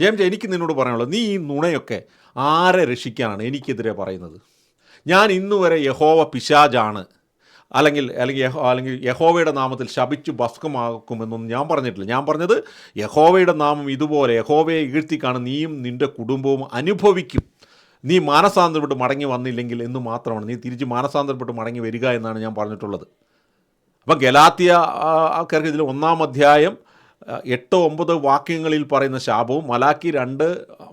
James എനിക്ക് നിന്നോട് പറയാനുള്ളത് നീ ഈ നുണയൊക്കെ ആരെ രക്ഷിക്കാനാണ് എനിക്കെതിരെ പറയുന്നത്? ഞാൻ ഇന്നു വരെ യഹോവ പിശാജാണ്. അല്ലെങ്കിൽ അല്ലെങ്കിൽ യഹോ അല്ലെങ്കിൽ യഹോവയുടെ നാമത്തിൽ ശപിച്ചു ഭസ്കമാക്കുമെന്നൊന്നും ഞാൻ പറഞ്ഞിട്ടില്ല. ഞാൻ പറഞ്ഞത് യഹോവയുടെ നാമം ഇതുപോലെ യഹോവയെ ഈഴ്ത്തിക്കാണ് നീയും നിന്റെ കുടുംബവും അനുഭവിക്കും. നീ മാനസാന്തരപ്പെട്ട് മടങ്ങി വന്നില്ലെങ്കിൽ എന്ന് മാത്രമാണ്. നീ തിരിച്ച് മാനസാന്തരപ്പെട്ട് മടങ്ങി വരിക എന്നാണ് ഞാൻ പറഞ്ഞിട്ടുള്ളത്. അപ്പം ഗലാത്തിയ ആൾക്കാർക്ക് ഇതിൽ ഒന്നാം അധ്യായം എട്ട് ഒമ്പത് വാക്യങ്ങളിൽ പറയുന്ന ശാപവും മലാക്കി രണ്ട്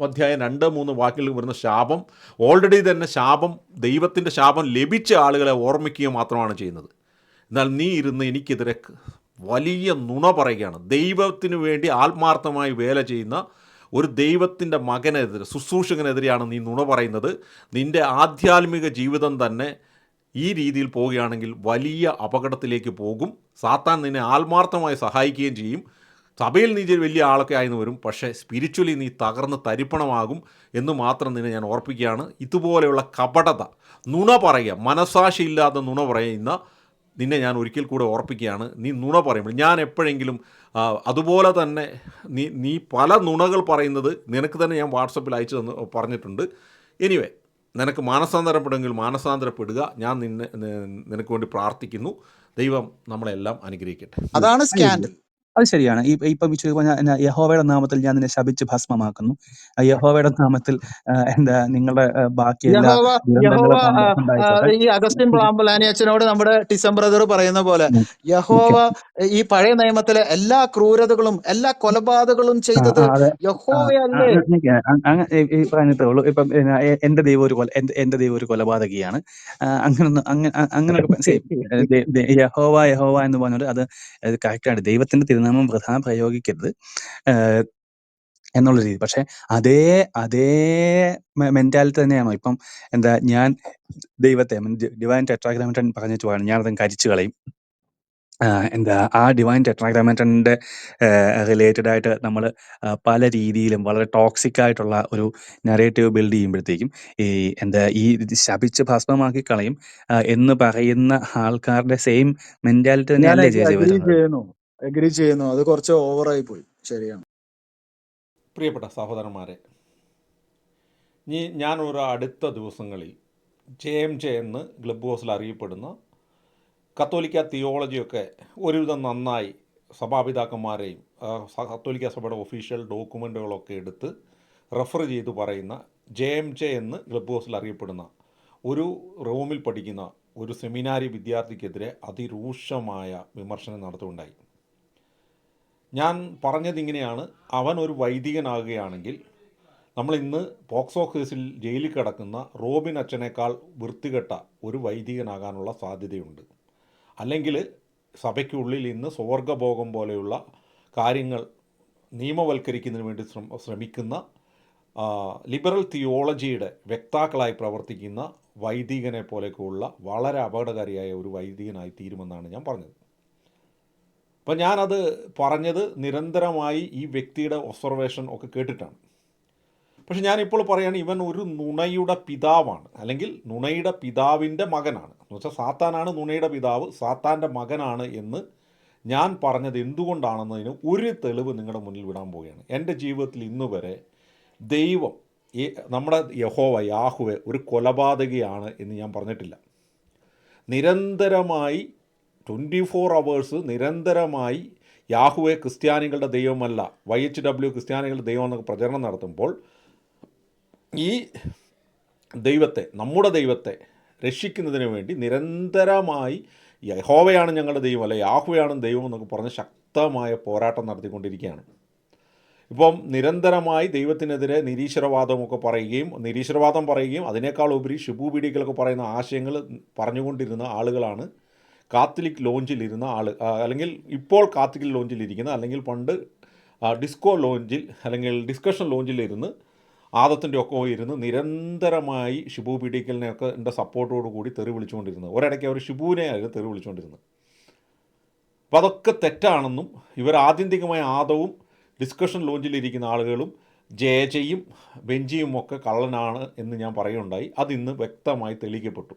അധ്യായം രണ്ട് മൂന്ന് വാക്യങ്ങളിൽ വരുന്ന ശാപം ഓൾറെഡി തന്നെ ശാപം ദൈവത്തിന്റെ ശാപം ലഭിച്ച ആളുകളെ ഓർമ്മിക്കുക മാത്രമാണ് ചെയ്യുന്നത്. എന്നാൽ നീ ഇരുന്ന് എനിക്കെതിരെ വലിയ നുണ പറയുകയാണ്. ദൈവത്തിന് വേണ്ടി ആത്മാർത്ഥമായി വേല ചെയ്യുന്ന ഒരു ദൈവത്തിന്റെ മകനെതിരെ ശുശ്രൂഷകനെതിരെയാണ് നീ നുണ പറയുന്നത്. നിന്റെ ആധ്യാത്മിക ജീവിതം തന്നെ ഈ രീതിയിൽ പോവുകയാണെങ്കിൽ വലിയ അപകടത്തിലേക്ക് പോകും. സാത്താൻ നിന്നെ ആത്മാർത്ഥമായി സഹായിക്കുകയും ചെയ്യും. സഭയിൽ നീ വലിയ ആളൊക്കെ ആയെന്ന് വരും. പക്ഷേ സ്പിരിച്വലി നീ തകർന്ന് തരിപ്പണമാകും എന്ന് മാത്രം നിന്നെ ഞാൻ ഓർപ്പിക്കുകയാണ്. ഇതുപോലെയുള്ള കപടത നുണ പറയുക മനസാക്ഷിയില്ലാത്ത നുണ പറയുന്ന നിന്നെ ഞാൻ ഒരിക്കൽ കൂടെ ഓർപ്പിക്കുകയാണ്. നീ നുണ പറയുമ്പോൾ ഞാൻ എപ്പോഴെങ്കിലും അതുപോലെ തന്നെ നീ നീ പല നുണകൾ പറയുന്നത് നിനക്ക് തന്നെ ഞാൻ വാട്സപ്പിൽ അയച്ചു തന്ന് പറഞ്ഞിട്ടുണ്ട്. എനിവേ നിനക്ക് മാനസാന്തരപ്പെടുമെങ്കിൽ മാനസാന്തരപ്പെടുക. ഞാൻ നിന്നെ നിനക്ക് വേണ്ടി പ്രാർത്ഥിക്കുന്നു. ദൈവം നമ്മളെല്ലാം അനുഗ്രഹിക്കട്ടെ. അതാണ് സ്കാൻഡൽ അത് ശരിയാണ്. ഈ ഇപ്പം ഈ പറഞ്ഞ യഹോവയുടെ നാമത്തിൽ ഞാൻ നിന്നെ ശപിച്ച് ഭസ്മമാക്കുന്നു. യഹോവയുടെ നാമത്തിൽ എന്താ നിങ്ങളുടെ ബാക്കി എല്ലാ യഹോവ യഹോവ ദുരന്തങ്ങളും ആ, ആ, ഉണ്ടായിക്കോട്ടെ. ഈ അഗസ്റ്റിൻ പ്ലാമ്പലാനി അച്ഛനോട് നമ്മുടെ ടിസം ബ്രദർ പറയുന്ന പോലെ ഉം. യഹോവ ഈ പഴയ നിയമത്തിലെ എല്ലാ ക്രൂരതകളും എല്ലാ കൊലപാതകങ്ങളും ആ, ചെയ്തത് ആ, അതെ ആ, ആ, യഹോവയല്ലേ. അ- അങ്ങ- ഈ- ഈ പറഞ്ഞിട്ടേ ഉള്ളൂ. ഇപ്പം പിന്നെ എ- എന്റെ ദൈവം ഒരു കൊല എന്റെ എന്റെ ദൈവം ഒരു കൊലപാതകിയാണ്. ആ, അങ്ങനൊന്നും അങ്ങ അ- അങ്ങനൊക്കെ പ- see, ഏ, ദേ- ദേ- യഹോവ യഹോവ എന്ന് പറഞ്ഞോണ്ട് അത് കറക്റ്റാണ്. ദൈവത്തിന്റെ തിരുനാമം പ്രധാനം പ്രയോഗിക്കരുത്. എന്നുള്ള രീതി. പക്ഷെ അതേ അതേ മെന്റാലിറ്റി തന്നെയാണോ? ഇപ്പം എന്താ ഞാൻ ദൈവത്തെ ഡിവൈൻ ടെട്രാഗ്രാമറ്റൻ പറഞ്ഞു പോവാണ് ഞാനത് കരിച്ചു കളയും. എന്താ ആ ഡിവൈൻ ടെട്രാഗ്രാമറ്റന്റെ റിലേറ്റഡ് ആയിട്ട് നമ്മൾ പല രീതിയിലും വളരെ ടോക്സിക് ആയിട്ടുള്ള ഒരു നറേറ്റീവ് ബിൽഡ് ചെയ്യുമ്പോഴത്തേക്കും ഈ എന്താ ഈ ശപിച്ച് ഭസ്മമാക്കി കളയും എന്ന് പറയുന്ന ആൾക്കാരുടെ സെയിം മെന്റാലിറ്റി തന്നെയാണ് തന്നെയല്ലേ വരുന്നത്? അഗ്രി ചെയ്യുന്നു. അത് കുറച്ച് ഓവറായി പോയി. ശരിയാണ്. പ്രിയപ്പെട്ട സഹോദരന്മാരെ ഇനി ഞാൻ ഒരു അടുത്ത ദിവസങ്ങളിൽ ജെ എം ജെ എന്ന് ക്ലബ് ഹൗസിൽ അറിയപ്പെടുന്ന കത്തോലിക്ക തിയോളജിയൊക്കെ ഒരുവിധം നന്നായി സഭാപിതാക്കന്മാരെയും കത്തോലിക്ക സഭയുടെ ഒഫീഷ്യൽ ഡോക്യുമെന്റുകളൊക്കെ എടുത്ത് റെഫർ ചെയ്ത് പറയുന്ന ജെ എം ജെ എന്ന് ക്ലബ് ഹൗസിൽ അറിയപ്പെടുന്ന ഒരു റൂമിൽ പഠിക്കുന്ന ഒരു സെമിനാരി വിദ്യാർത്ഥിക്കെതിരെ അതിരൂക്ഷമായ വിമർശനം നടത്തുകയുണ്ടായി. ഞാൻ പറഞ്ഞതിങ്ങനെയാണ് അവൻ ഒരു വൈദികനാകുകയാണെങ്കിൽ നമ്മൾ ഇന്ന് പോക്സോ കേസിൽ ജയിലിൽ കിടക്കുന്ന റോബിൻ അച്ഛനേക്കാൾ വൃത്തികെട്ട ഒരു വൈദികനാകാനുള്ള സാധ്യതയുണ്ട്. അല്ലെങ്കിൽ സഭയ്ക്കുള്ളിൽ ഇന്ന് സ്വർഗഭോഗം പോലെയുള്ള കാര്യങ്ങൾ നിയമവൽക്കരിക്കുന്നതിന് വേണ്ടി ശ്രമ ശ്രമിക്കുന്ന ലിബറൽ തിയോളജിയുടെ വ്യക്താക്കളായി പ്രവർത്തിക്കുന്ന വൈദികനെ പോലെയൊക്കെയുള്ള വളരെ അപകടകാരിയായ ഒരു വൈദികനായി തീരുമെന്നാണ് ഞാൻ പറഞ്ഞത്. അപ്പം ഞാനത് പറഞ്ഞത് നിരന്തരമായി ഈ വ്യക്തിയുടെ ഒബ്സർവേഷൻ ഒക്കെ കേട്ടിട്ടാണ്. പക്ഷെ ഞാനിപ്പോൾ പറയുകയാണ് ഇവൻ ഒരു നുണയുടെ പിതാവാണ്. അല്ലെങ്കിൽ നുണയുടെ പിതാവിന്റെ മകനാണ്. എന്ന് വെച്ചാൽ സാത്താനാണ് നുണയുടെ പിതാവ് സാത്താന്റെ മകനാണ് എന്ന് ഞാൻ പറഞ്ഞത് എന്തുകൊണ്ടാണെന്നതിന് ഒരു തെളിവ് നിങ്ങളുടെ മുന്നിൽ വിടാൻ പോവുകയാണ്. എന്റെ ജീവിതത്തിൽ ഇന്ന് വരെ ദൈവം നമ്മുടെ യഹോവ യാഹുവെ ഒരു കൊലപാതകയാണ് എന്ന് ഞാൻ പറഞ്ഞിട്ടില്ല. നിരന്തരമായി ട്വന്റി ഫോർ അവേഴ്സ് നിരന്തരമായി യാഹുവെ ക്രിസ്ത്യാനികളുടെ ദൈവമല്ല വൈ എച്ച് ഡബ്ല്യു ക്രിസ്ത്യാനികളുടെ ദൈവം എന്നൊക്കെ പ്രചരണം നടത്തുമ്പോൾ ഈ ദൈവത്തെ നമ്മുടെ ദൈവത്തെ രക്ഷിക്കുന്നതിന് വേണ്ടി നിരന്തരമായി യഹോവയാണ് ഞങ്ങളുടെ ദൈവം അല്ലെ യാഹുവയാണ് ദൈവം എന്നൊക്കെ പറഞ്ഞ് ശക്തമായ പോരാട്ടം നടത്തിക്കൊണ്ടിരിക്കുകയാണ്. ഇപ്പം നിരന്തരമായി ദൈവത്തിനെതിരെ നിരീശ്വരവാദമൊക്കെ പറയുകയും നിരീശ്വരവാദം പറയുകയും അതിനേക്കാൾ ഉപരി ശുഭൂപീഡികളൊക്കെ പീഡികളൊക്കെ പറയുന്ന ആശയങ്ങൾ പറഞ്ഞുകൊണ്ടിരുന്ന ആളുകളാണ് കാത്തലിക് ലോഞ്ചിലിരുന്ന ആൾ അല്ലെങ്കിൽ ഇപ്പോൾ കാത്തലിക് ലോഞ്ചിലിരിക്കുന്ന അല്ലെങ്കിൽ പണ്ട് ഡിസ്കോ ലോഞ്ചിൽ അല്ലെങ്കിൽ ഡിസ്കഷൻ ലോഞ്ചിലിരുന്ന് ആദത്തിന്റെ ഒക്കെ ഇരുന്ന് നിരന്തരമായി ഷിബു പീഡിക്കലിനെയൊക്കെ എന്റെ സപ്പോർട്ടോടു കൂടി തെറി വിളിച്ചുകൊണ്ടിരുന്നത്. ഒരിടയ്ക്ക് അവർ ഷിബുവിനെ ആയിരുന്നു തെറി വിളിച്ചുകൊണ്ടിരുന്നത്. അപ്പോൾ അതൊക്കെ തെറ്റാണെന്നും ഇവർ ആത്യന്തികമായ ആദവും ഡിസ്കഷൻ ലോഞ്ചിലിരിക്കുന്ന ആളുകളും ജേജയും ബെഞ്ചിയും ഒക്കെ കള്ളനാണ് എന്ന് ഞാൻ പറയുകയുണ്ടായി. അതിന്ന് വ്യക്തമായി തെളിയിക്കപ്പെട്ടു.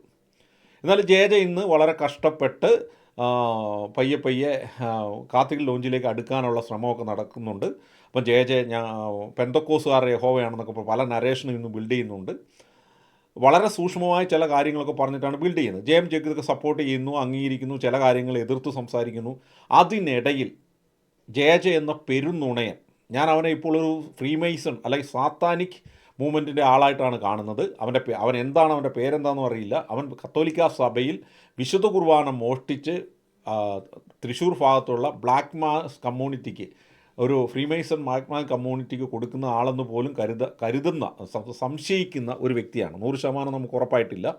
എന്നാൽ ജയജ ഇന്ന് വളരെ കഷ്ടപ്പെട്ട് പയ്യെ പയ്യെ കാർത്തിക് ലോഞ്ചിലേക്ക് അടുക്കാനുള്ള ശ്രമമൊക്കെ നടക്കുന്നുണ്ട്. അപ്പം ജയ ജയ ഞാൻ പെന്തക്കോസുകാരുടെ യഹോവയാണെന്നൊക്കെ പല നരേഷനും ഇന്ന് ബിൽഡ് ചെയ്യുന്നുണ്ട്. വളരെ സൂക്ഷ്മമായ ചില കാര്യങ്ങളൊക്കെ പറഞ്ഞിട്ടാണ് ബിൽഡ് ചെയ്യുന്നത്. ജെ എം സപ്പോർട്ട് ചെയ്യുന്നു അംഗീകരിക്കുന്നു ചില കാര്യങ്ങൾ എതിർത്ത് സംസാരിക്കുന്നു. അതിനിടയിൽ ജയ ജയ എന്ന പെരുന്നുണയൻ ഞാൻ അവനെ ഇപ്പോൾ ഒരു ഫ്രീമൈസൺ അല്ലെങ്കിൽ സാത്താനിക് മൂവ്മെന്റിന്റെ ആളായിട്ടാണ് കാണുന്നത്. അവന്റെ അവൻ എന്താണ് അവന്റെ പേരെന്താണെന്നും അറിയില്ല. അവൻ കത്തോലിക്ക സഭയിൽ വിശുദ്ധ കുർബാന മോഷ്ടിച്ച് തൃശ്ശൂർ ഭാഗത്തുള്ള ബ്ലാക്ക് മാസ് കമ്മ്യൂണിറ്റിക്ക് ഒരു ഫ്രീമേസൺ മാക്മാൻ കമ്മ്യൂണിറ്റിക്ക് കൊടുക്കുന്ന ആളെന്ന് പോലും കരുത കരുതുന്ന സംശയിക്കുന്ന ഒരു വ്യക്തിയാണ്. നൂറ് ശതമാനം നമുക്ക് ഉറപ്പായിട്ടില്ല.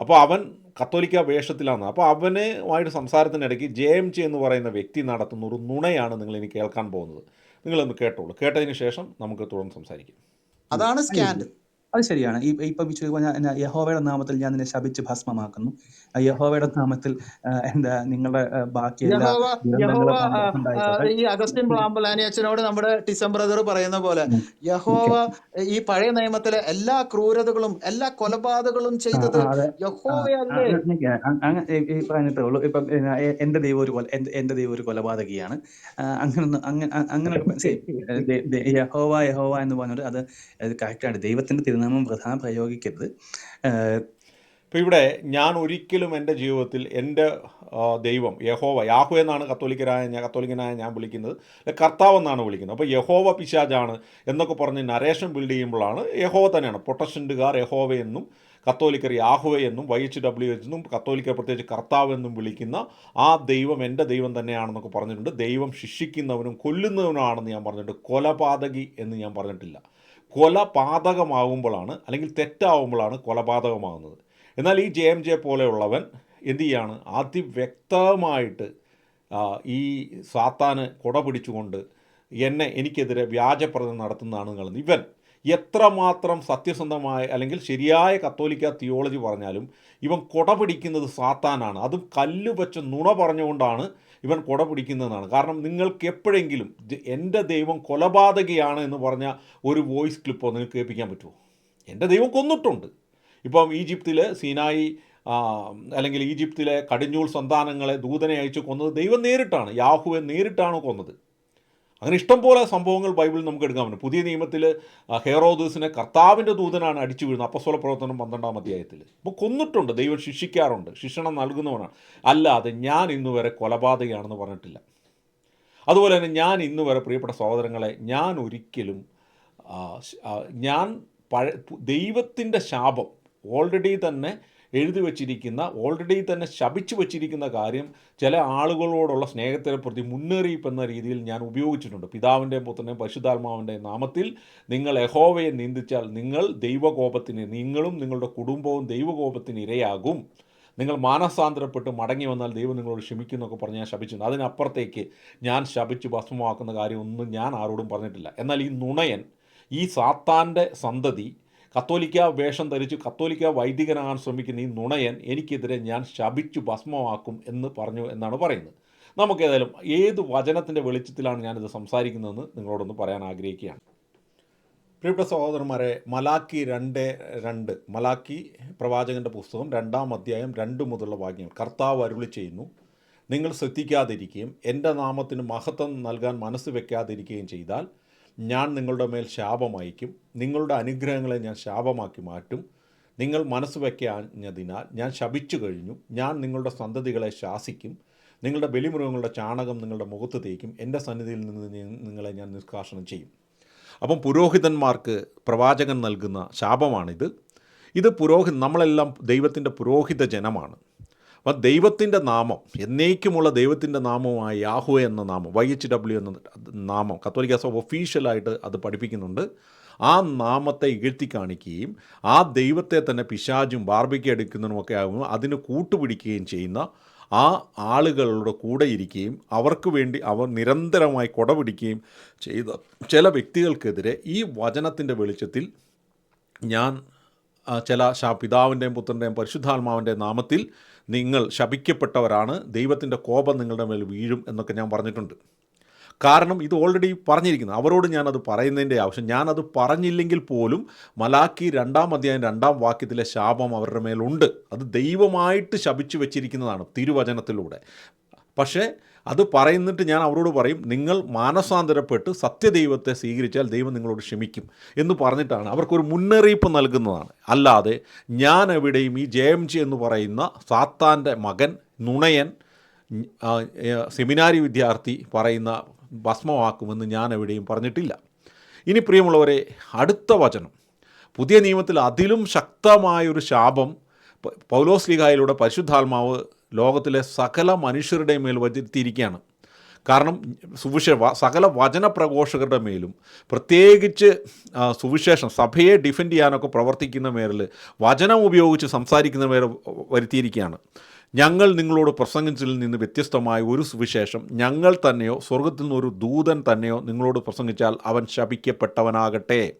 അപ്പോൾ അവൻ കത്തോലിക്ക വേഷത്തിലാണ് അപ്പോൾ അവനുമായിട്ട് സംസാരത്തിനിടയ്ക്ക് ജെ എം ജെ എന്ന് പറയുന്ന വ്യക്തി നടത്തുന്ന ഒരു നുണയാണ് നിങ്ങൾ ഇനി കേൾക്കാൻ പോകുന്നത്. നിങ്ങളൊന്ന് കേട്ടോളൂ. കേട്ടതിന് ശേഷം നമുക്ക് തുടർന്ന് സംസാരിക്കാം. അതാണ് സ്കാൻഡ്. അത് ശരിയാണ്. ഈ ഇപ്പൊ വിശു പറഞ്ഞ എന്നാ യഹോവയുടെ നാമത്തിൽ ഞാൻ നിന്നെ ശപിച്ച് ഭസ്മമാക്കുന്നു. ആ യഹോവയുടെ നാമത്തിൽ എന്താ നിങ്ങളുടെ ബാക്കി എല്ലാ യഹോവ ദുരന്തങ്ങളും ആ, ആ, ഉണ്ടായിക്കോട്ടെ. ഈ അഗസ്റ്റിൻ പ്ലാമ്പലാനി അച്ഛനോട് നമ്മുടെ ടിസം ബ്രദർ പറയുന്ന പോലെ ഉം. യഹോവ ഈ പഴയ നിയമത്തിലെ എല്ലാ ക്രൂരതകളും എല്ലാ കൊലപാതകങ്ങളും ആ, ചെയ്തത് ആ, അതെ ആ, ആ, യഹോവയല്ലേ നിക്ക്. അ- അങ്ങ- ഈ- ഈ പറഞ്ഞിട്ടേ ഉള്ളൂ. ഇപ്പം പിന്നെ എ- എന്റെ ദൈവം ഒരു കൊല എന്റെ എന്റെ ദൈവം ഒരു കൊലപാതകിയാണ്. ആ, അങ്ങനൊന്നും അങ്ങനെ അങ്ങനെ യഹോവ യഹോവ എന്ന് പറഞ്ഞത് അത് കറക്റ്റാണ് ദൈവത്തിന്റെ തിരുനാമം പ്രധാന പ്രയോഗിക്കരുത്. ഇപ്പോൾ ഇവിടെ ഞാൻ ഒരിക്കലും എന്റെ ജീവിതത്തിൽ എന്റെ ദൈവം യഹോവ യാഹു എന്നാണ് കത്തോലിക്കനായ ഞാൻ കത്തോലിക്കനായ ഞാൻ വിളിക്കുന്നത്. കർത്താവ് എന്നാണ് വിളിക്കുന്നത്. അപ്പോൾ യഹോവ പിശാജാണ് എന്നൊക്കെ പറഞ്ഞ് നരേഷൻ ബിൽഡ് ചെയ്യുമ്പോഴാണ് യഹോവ തന്നെയാണ്. പൊട്ടസ്റ്റന്റുകാർ യഹോവ എന്നും കത്തോലിക്കർ യാഹുവ എന്നും വൈ എച്ച് ഡബ്ല്യു എച്ച് എന്നും കത്തോലിക്കർ പ്രത്യേകിച്ച് കർത്താവ് എന്നും വിളിക്കുന്ന ആ ദൈവം എന്റെ ദൈവം തന്നെയാണെന്നൊക്കെ പറഞ്ഞിട്ടുണ്ട്. ദൈവം ശിക്ഷിക്കുന്നവനും കൊല്ലുന്നവനുമാണെന്ന് ഞാൻ പറഞ്ഞിട്ടുണ്ട്. കൊലപാതകി എന്ന് ഞാൻ പറഞ്ഞിട്ടില്ല. കൊലപാതകമാകുമ്പോഴാണ് അല്ലെങ്കിൽ തെറ്റാവുമ്പോഴാണ് കൊലപാതകമാകുന്നത് എന്നാൽ ഈ ജെ എം ജെ പോലെയുള്ളവൻ എന്തു ചെയ്യാണ്? അതിവ്യക്തമായിട്ട് ഈ സാത്താന് കുട പിടിച്ചുകൊണ്ട് എന്നെ എനിക്കെതിരെ വ്യാജപ്രദം നടത്തുന്നതാണ് കാണുന്നത് ഇവൻ എത്രമാത്രം സത്യസന്ധമായ അല്ലെങ്കിൽ ശരിയായ കത്തോലിക്ക തിയോളജി പറഞ്ഞാലും ഇവൻ കുട പിടിക്കുന്നത് സാത്താനാണ്. അതും കല്ല് വെച്ച് നുണ പറഞ്ഞുകൊണ്ടാണ് ഇവൻ കുട പിടിക്കുന്നതെന്നാണ്. കാരണം നിങ്ങൾക്ക് എപ്പോഴെങ്കിലും എന്റെ ദൈവം കൊലപാതകയാണ് എന്ന് പറഞ്ഞ ഒരു വോയിസ് ക്ലിപ്പോ നിങ്ങൾക്ക് കേൾപ്പിക്കാൻ പറ്റുമോ? എന്റെ ദൈവം കൊന്നിട്ടുണ്ട്. ഇപ്പം ഈജിപ്തിലെ സീനായി അല്ലെങ്കിൽ ഈജിപ്തിലെ കടിഞ്ഞൂൾ സന്താനങ്ങളെ ദൂതനെ അയച്ചു കൊന്നത് ദൈവം നേരിട്ടാണ്. യാഹുവെ നേരിട്ടാണ് കൊന്നത്. അങ്ങനെ ഇഷ്ടംപോലെ സംഭവങ്ങൾ ബൈബിളിൽ നമുക്ക് എടുക്കാൻ പറ്റും. പുതിയ നിയമത്തിൽ ഹെറോദൂസിനെ കർത്താവിന്റെ ദൂതനാണ് അടിച്ചു വീഴുന്നത്. അപ്പസ്വല പ്രവർത്തനം പന്ത്രണ്ടാം അധ്യായത്തിൽ. അപ്പോൾ കൊന്നിട്ടുണ്ട്. ദൈവം ശിക്ഷിക്കാറുണ്ട്. ശിക്ഷണം നൽകുന്നവനാണ്. അല്ലാതെ ഞാൻ ഇന്നുവരെ കൊലപാതകയാണെന്ന് പറഞ്ഞിട്ടില്ല. അതുപോലെ തന്നെ ഞാൻ ഇന്നുവരെ പ്രിയപ്പെട്ട സഹോദരങ്ങളെ ഞാൻ ഒരിക്കലും ഞാൻ പഴ ദൈവത്തിന്റെ ശാപം ഓൾറെഡി തന്നെ എഴുതി വച്ചിരിക്കുന്ന ഓൾറെഡി തന്നെ ശപിച്ചു വച്ചിരിക്കുന്ന കാര്യം ചില ആളുകളോടുള്ള സ്നേഹത്തിനെ പ്രതി മുന്നറിയിപ്പ് എന്ന രീതിയിൽ ഞാൻ ഉപയോഗിച്ചിട്ടുണ്ട്. പിതാവിന്റെയും പുത്രന്റെയും പരിശുദ്ധാത്മാവിന്റെയും നാമത്തിൽ നിങ്ങൾ എഹോവയെ നിന്ദിച്ചാൽ നിങ്ങൾ ദൈവകോപത്തിന് നിങ്ങളും നിങ്ങളുടെ കുടുംബവും ദൈവകോപത്തിന് ഇരയാകും. നിങ്ങൾ മാനസാന്തരപ്പെട്ട് മടങ്ങി വന്നാൽ ദൈവം നിങ്ങളോട് ക്ഷമിക്കുന്നൊക്കെ പറഞ്ഞ് ഞാൻ ശപിച്ചിട്ടുണ്ട്. അതിനപ്പുറത്തേക്ക് ഞാൻ ശപിച്ച് ഭസ്മമാക്കുന്ന കാര്യമൊന്നും ഞാൻ ആരോടും പറഞ്ഞിട്ടില്ല. എന്നാൽ ഈ നുണയൻ ഈ സാത്താന്റെ സന്തതി കത്തോലിക്ക വേഷം ധരിച്ച് കത്തോലിക്ക വൈദികനാകാൻ ശ്രമിക്കുന്ന ഈ നുണയൻ എനിക്കെതിരെ ഞാൻ ശപിച്ചു ഭസ്മമാക്കും എന്ന് പറഞ്ഞു എന്നാണ് പറയുന്നത്. നമുക്ക് ഏതായാലും ഏത് വചനത്തിന്റെ വെളിച്ചത്തിലാണ് ഞാനിത് സംസാരിക്കുന്നതെന്ന് നിങ്ങളോടൊന്ന് പറയാൻ ആഗ്രഹിക്കുകയാണ്. പ്രിയപ്പെട്ട സഹോദരന്മാരെ മലാക്കി രണ്ട് രണ്ട് മലാക്കി പ്രവാചകന്റെ പുസ്തകം രണ്ടാം അധ്യായം രണ്ട് മുതലുള്ള വാക്യങ്ങൾ. കർത്താവ് അരുളി ചെയ്യുന്നു നിങ്ങൾ ശ്രദ്ധിക്കാതിരിക്കുകയും എന്റെ നാമത്തിന് മഹത്വം നൽകാൻ മനസ്സ് വെക്കാതിരിക്കുകയും ചെയ്താൽ ഞാൻ നിങ്ങളുടെ മേൽ ശാപമയക്കും നിങ്ങളുടെ അനുഗ്രഹങ്ങളെ ഞാൻ ശാപമാക്കി മാറ്റും. നിങ്ങൾ മനസ്സ് വയ്ക്കാഞ്ഞതിനാൽ ഞാൻ ശപിച്ചു കഴിഞ്ഞു. ഞാൻ നിങ്ങളുടെ സന്തതികളെ ശാസിക്കും. നിങ്ങളുടെ ബലിമൃഗങ്ങളുടെ ചാണകം നിങ്ങളുടെ മുഖത്ത് തേക്കും. എന്റെ സന്നിധിയിൽ നിന്ന് നിങ്ങളെ ഞാൻ നിഷ്കാഷണം ചെയ്യും. അപ്പം പുരോഹിതന്മാർക്ക് പ്രവാചകൻ നൽകുന്ന ശാപമാണിത്. ഇത് പുരോഹി നമ്മളെല്ലാം ദൈവത്തിന്റെ പുരോഹിത ജനമാണ്. അപ്പം ദൈവത്തിന്റെ നാമം എന്നേക്കുമുള്ള ദൈവത്തിന്റെ നാമമായ യാഹു എന്ന നാമം വൈ എച്ച് ഡബ്ല്യു എന്ന നാമം കത്തോലിക്ക സഭ ഒഫീഷ്യലായിട്ട് അത് പഠിപ്പിക്കുന്നുണ്ട്. ആ നാമത്തെ ഇകഴ്ത്തി കാണിക്കുകയും ആ ദൈവത്തെ തന്നെ പിശാചും ബാർബിക്ക് എടുക്കുന്നതുമൊക്കെ ആകുമ്പോൾ അതിന് കൂട്ടുപിടിക്കുകയും ചെയ്യുന്ന ആ ആളുകളുടെ കൂടെ ഇരിക്കുകയും അവർക്ക് വേണ്ടി അവർ നിരന്തരമായി കുടപിടിക്കുകയും ചെയ്ത ചില വ്യക്തികൾക്കെതിരെ ഈ വചനത്തിന്റെ വെളിച്ചത്തിൽ ഞാൻ ചില ശാ പിതാവിന്റെയും പുത്രന്റെയും പരിശുദ്ധാത്മാവിന്റെ നാമത്തിൽ നിങ്ങൾ ശപിക്കപ്പെട്ടവരാണ്. ദൈവത്തിന്റെ കോപം നിങ്ങളുടെ മേൽ വീഴും എന്നൊക്കെ ഞാൻ പറഞ്ഞിട്ടുണ്ട്. കാരണം ഇത് ഓൾറെഡി പറഞ്ഞിരിക്കുന്നു. അവരോട് ഞാനത് പറയുന്നതിന്റെ ആവശ്യം. ഞാനത് പറഞ്ഞില്ലെങ്കിൽ പോലും മലാക്കി രണ്ടാം അധ്യായം രണ്ടാം വാക്യത്തിലെ ശാപം അവരുടെ മേലുണ്ട്. അത് ദൈവമായിട്ട് ശപിച്ചു വെച്ചിരിക്കുന്നതാണ് തിരുവചനത്തിലൂടെ. പക്ഷേ അത് പറയുന്നിട്ട് ഞാൻ അവരോട് പറയും നിങ്ങൾ മാനസാന്തരപ്പെട്ട് സത്യദൈവത്തെ സ്വീകരിച്ചാൽ ദൈവം നിങ്ങളോട് ക്ഷമിക്കും എന്ന് പറഞ്ഞിട്ടാണ്. അവർക്കൊരു മുന്നറിയിപ്പ് നൽകുന്നതാണ്. അല്ലാതെ ഞാൻ എവിടെയും ഈ ജെ എം ജി എന്ന് പറയുന്ന സാത്താന്റെ മകൻ നുണയൻ സെമിനാരി വിദ്യാർത്ഥി പറയുന്ന ഭസ്മമാക്കുമെന്ന് ഞാൻ എവിടെയും പറഞ്ഞിട്ടില്ല. ഇനി പ്രിയമുള്ളവരെ അടുത്ത വചനം. പുതിയ നിയമത്തിൽ അതിലും ശക്തമായൊരു ശാപം പൗലോസ് ലീഗായിലൂടെ പരിശുദ്ധാത്മാവ് ലോകത്തിലെ സകല മനുഷ്യരുടെ മേൽ വരുത്തിയിരിക്കുകയാണ്. കാരണം സുവിശേ സകല വചന പ്രഘോഷകരുടെ മേലും പ്രത്യേകിച്ച് സുവിശേഷം സഭയെ ഡിഫെൻഡ് ചെയ്യാനൊക്കെ പ്രവർത്തിക്കുന്ന മേലിൽ വചനം ഉപയോഗിച്ച് സംസാരിക്കുന്ന മേൽ വരുത്തിയിരിക്കുകയാണ്. ഞങ്ങൾ നിങ്ങളോട് പ്രസംഗിച്ചതിൽ നിന്ന് വ്യത്യസ്തമായ ഒരു സുവിശേഷം ഞങ്ങൾ തന്നെയോ സ്വർഗത്തിൽ നിന്നൊരു ദൂതൻ തന്നെയോ നിങ്ങളോട് പ്രസംഗിച്ചാൽ അവൻ ശപിക്കപ്പെട്ടവനാകട്ടെ.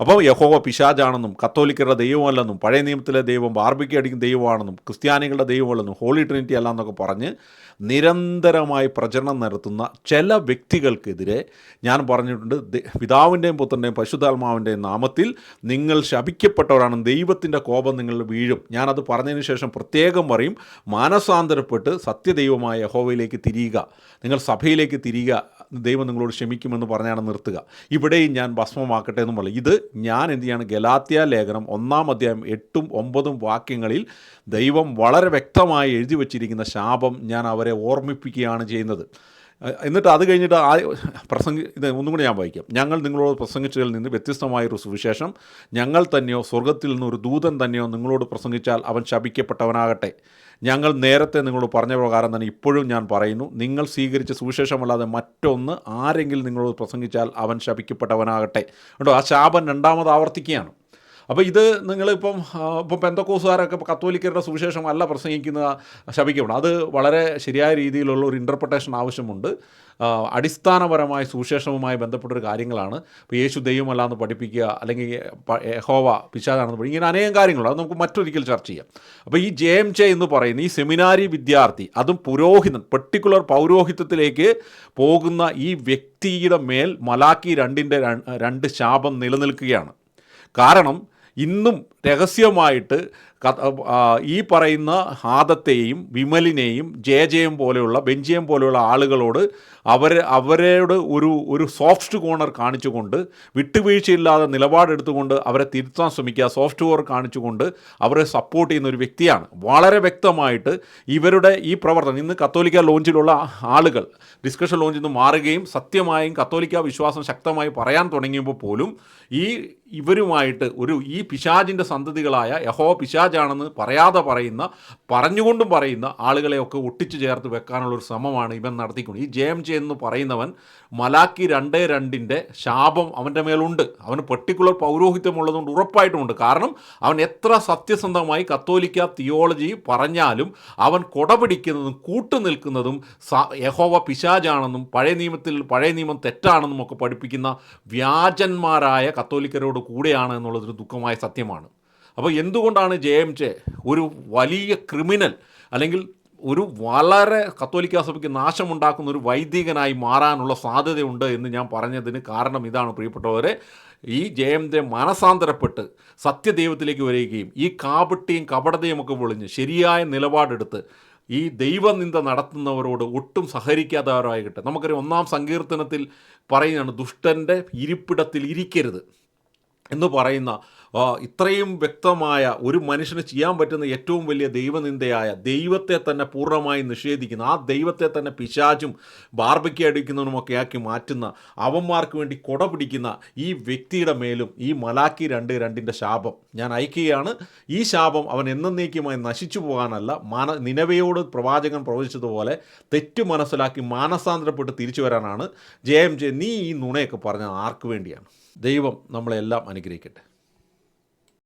അപ്പോൾ യഹോവ പിശാജാണെന്നും കത്തോലിക്കരുടെ ദൈവമല്ലെന്നും പഴയ നിയമത്തിലെ ദൈവം ബാർബിക്ക് അടിക്കുന്ന ദൈവമാണെന്നും ക്രിസ്ത്യാനികളുടെ ദൈവമല്ലെന്നും ഹോളി ട്രിനിറ്റി അല്ല എന്നൊക്കെ പറഞ്ഞ് നിരന്തരമായി പ്രചരണം നടത്തുന്ന ചില വ്യക്തികൾക്കെതിരെ ഞാൻ പറഞ്ഞിട്ടുണ്ട് പിതാവിന്റെയും പുത്രന്റെയും പശുധാത്മാവിന്റെയും നാമത്തിൽ നിങ്ങൾ ശപിക്കപ്പെട്ടവരാണ് ദൈവത്തിന്റെ കോപം നിങ്ങൾ വീഴും. ഞാനത് പറഞ്ഞതിന് ശേഷം പ്രത്യേകം പറയും മാനസാന്തരപ്പെട്ട് സത്യദൈവമായ യഹോവയിലേക്ക് തിരിയുക. നിങ്ങൾ സഭയിലേക്ക് തിരിയുക. ദൈവം നിങ്ങളോട് ക്ഷമിക്കുമെന്ന് പറഞ്ഞാണ് നിർത്തുക. ഇവിടെയും ഞാൻ ഭസ്മമാക്കട്ടെ എന്നും പറയും. ഇത് ഞാൻ എന്ത് ചെയ്യാണ്? ഗലാത്യ ലേഖനം ഒന്നാം അധ്യായം എട്ടും ഒമ്പതും വാക്യങ്ങളിൽ ദൈവം വളരെ വ്യക്തമായി എഴുതി വച്ചിരിക്കുന്ന ശാപം ഞാൻ അവരെ ഓർമ്മിപ്പിക്കുകയാണ് ചെയ്യുന്നത്. എന്നിട്ട് അത് കഴിഞ്ഞിട്ട് ആ പ്രസംഗി ഇത് ഒന്നും കൂടി ഞാൻ വായിക്കാം. ഞങ്ങൾ നിങ്ങളോട് പ്രസംഗിച്ചതിൽ നിന്ന് വ്യത്യസ്തമായൊരു സുവിശേഷം. ഞങ്ങൾ തന്നെയോ സ്വർഗത്തിൽ നിന്നൊരു ദൂതൻ തന്നെയോ നിങ്ങളോട് പ്രസംഗിച്ചാൽ അവൻ ശപിക്കപ്പെട്ടവനാകട്ടെ. ഞങ്ങൾ നേരത്തെ നിങ്ങളോട് പറഞ്ഞ പ്രകാരം തന്നെ ഇപ്പോഴും ഞാൻ പറയുന്നു. നിങ്ങൾ സ്വീകരിച്ച സുവിശേഷമല്ലാതെ മറ്റൊന്ന് ആരെങ്കിലും നിങ്ങളോട് പ്രസംഗിച്ചാൽ അവൻ ശപിക്കപ്പെട്ടവനാകട്ടെ. കേട്ടോ ആ ശാപം രണ്ടാമത് ആവർത്തിക്കുകയാണ്. അപ്പോൾ ഇത് നിങ്ങളിപ്പം ഇപ്പം പെന്തക്കോസുകാരൊക്കെ കത്തോലിക്കരുടെ സുവിശേഷം അല്ല പ്രസംഗിക്കുന്ന ശപിക്കപ്പെടും അത് വളരെ ശരിയായ രീതിയിലുള്ള ഒരു ഇന്റർപ്രിട്ടേഷൻ ആവശ്യമുണ്ട്. അടിസ്ഥാനപരമായ സുവിശേഷവുമായി ബന്ധപ്പെട്ടൊരു കാര്യങ്ങളാണ്. ഇപ്പോൾ യേശു ദൈവമല്ല എന്ന് പഠിപ്പിക്കുക അല്ലെങ്കിൽ ഹോവ പിശാദാണെന്ന് പഠിക്കുക ഇങ്ങനെ അനേകം കാര്യങ്ങളുണ്ട്. അത് നമുക്ക് മറ്റൊരിക്കൽ ചർച്ച ചെയ്യാം. അപ്പോൾ ഈ ജെ എം ജെ എന്ന് പറയുന്ന ഈ സെമിനാരി വിദ്യാർത്ഥി അതും പുരോഹിതൻ പെർട്ടിക്കുലർ പൗരോഹിത്യത്തിലേക്ക് പോകുന്ന ഈ വ്യക്തിയുടെ മേൽ മലാക്കി രണ്ടിന്റെ രണ്ട് ശാപം നിലനിൽക്കുകയാണ്. കാരണം ഇന്നും രഹസ്യമായിട്ട് ഈ പറയുന്ന ആദത്തെയും വിമലിനെയും ജയജയം പോലെയുള്ള ബെഞ്ചിയം പോലെയുള്ള ആളുകളോട് അവർ അവരോട് ഒരു ഒരു സോഫ്റ്റ് കോർണർ കാണിച്ചുകൊണ്ട് വിട്ടുവീഴ്ചയില്ലാതെ നിലപാടെടുത്തുകൊണ്ട് അവരെ തിരുത്താൻ ശ്രമിക്കുക സോഫ്റ്റ് കോർ കാണിച്ചുകൊണ്ട് അവരെ സപ്പോർട്ട് ചെയ്യുന്ന ഒരു വ്യക്തിയാണ്. വളരെ വ്യക്തമായിട്ട് ഇവരുടെ ഈ പ്രവർത്തനം ഇന്ന് കത്തോലിക്ക ലോഞ്ചിലുള്ള ആളുകൾ ഡിസ്കഷൻ ലോഞ്ചിൽ നിന്ന് മാറുകയും സത്യമായും കത്തോലിക്ക വിശ്വാസം ശക്തമായി പറയാൻ തുടങ്ങിയപ്പോൾ പോലും ഈ ഇവരുമായിട്ട് ഒരു ഈ പിശാജിന്റെ സന്തതികളായ യഹോ പിശാജാണെന്ന് പറയാതെ പറയുന്ന പറഞ്ഞുകൊണ്ടും പറയുന്ന ആളുകളെയൊക്കെ ഒട്ടിച്ചു ചേർത്ത് വെക്കാനുള്ള ഒരു ശ്രമമാണ് ഇവൻ നടത്തിക്കൊണ്ട്. ഈ ജെ എം എന്ന് പറയുന്നവൻ മലാക്കി രണ്ട് രണ്ടിന്റെ ശാപം അവന്റെ മേലുണ്ട്. അവന് പെർട്ടിക്കുലർ പൗരോഹിത്യം ഉള്ളതുകൊണ്ട് ഉറപ്പായിട്ടുമുണ്ട്. കാരണം അവൻ എത്ര സത്യസന്ധമായി കത്തോലിക്ക തിയോളജി പറഞ്ഞാലും അവൻ കൊടപിടിക്കുന്നതും കൂട്ടുനിൽക്കുന്നതും യഹോവ പിശാജാണെന്നും പഴയ നിയമത്തിൽ പഴയ നിയമം തെറ്റാണെന്നും ഒക്കെ പഠിപ്പിക്കുന്ന വ്യാജന്മാരായ കത്തോലിക്കരോട് കൂടെയാണ് എന്നുള്ളതൊരു ദുഃഖമായ സത്യമാണ്. അപ്പോൾ എന്തുകൊണ്ടാണ് ജെ എം ജെ ഒരു വലിയ ക്രിമിനൽ അല്ലെങ്കിൽ ഒരു വളരെ കത്തോലിക്ക സഭയ്ക്ക് നാശമുണ്ടാക്കുന്ന ഒരു വൈദികനായി മാറാനുള്ള സാധ്യതയുണ്ട് എന്ന് ഞാൻ പറഞ്ഞതിന് കാരണം ഇതാണ് പ്രിയപ്പെട്ടവരെ. ഈ ജയന്തെ മനസാന്തരപ്പെട്ട് സത്യദൈവത്തിലേക്ക് വരികയും ഈ കാപട്ടിയും കപടതയും ഒക്കെ പൊളിഞ്ഞ് ശരിയായ നിലപാടെടുത്ത് ഈ ദൈവനിന്ദ നടത്തുന്നവരോട് ഒട്ടും സഹകരിക്കാത്തവരായിട്ട് നമുക്കൊരു ഒന്നാം സങ്കീർത്തനത്തിൽ പറയുന്നതാണ് ദുഷ്ടന്റെ ഇരിപ്പിടത്തിൽ ഇരിക്കരുത് എന്ന് പറയുന്ന ഇത്രയും വ്യക്തമായ ഒരു മനുഷ്യന് ചെയ്യാൻ പറ്റുന്ന ഏറ്റവും വലിയ ദൈവനിന്ദയായ ദൈവത്തെ തന്നെ പൂർണമായി നിഷേധിക്കുന്ന ആ ദൈവത്തെ തന്നെ പിശാചും ബാർബയ്ക്ക് അടിക്കുന്നവനുമൊക്കെ ആക്കി മാറ്റുന്ന അവന്മാർക്ക് വേണ്ടി കൊട പിടിക്കുന്ന ഈ വ്യക്തിയുടെ മേലും ഈ മലാക്കി രണ്ട് രണ്ടിന്റെ ശാപം. ഞാൻ അയക്കുകയാണ് ഈ ശാപം അവൻ എന്നേക്കുമായി നശിച്ചു പോകാനല്ല മാന നിലവയോട് പ്രവാചകൻ പ്രവചിച്ചതുപോലെ തെറ്റു മനസ്സിലാക്കി മാനസാന്തരപ്പെട്ട് തിരിച്ചു വരാനാണ്. ജെ എം നീ ഈ നുണയൊക്കെ പറഞ്ഞത് ആർക്ക് വേണ്ടിയാണ്? ദൈവം നമ്മളെല്ലാം അനുഗ്രഹിക്കട്ടെ.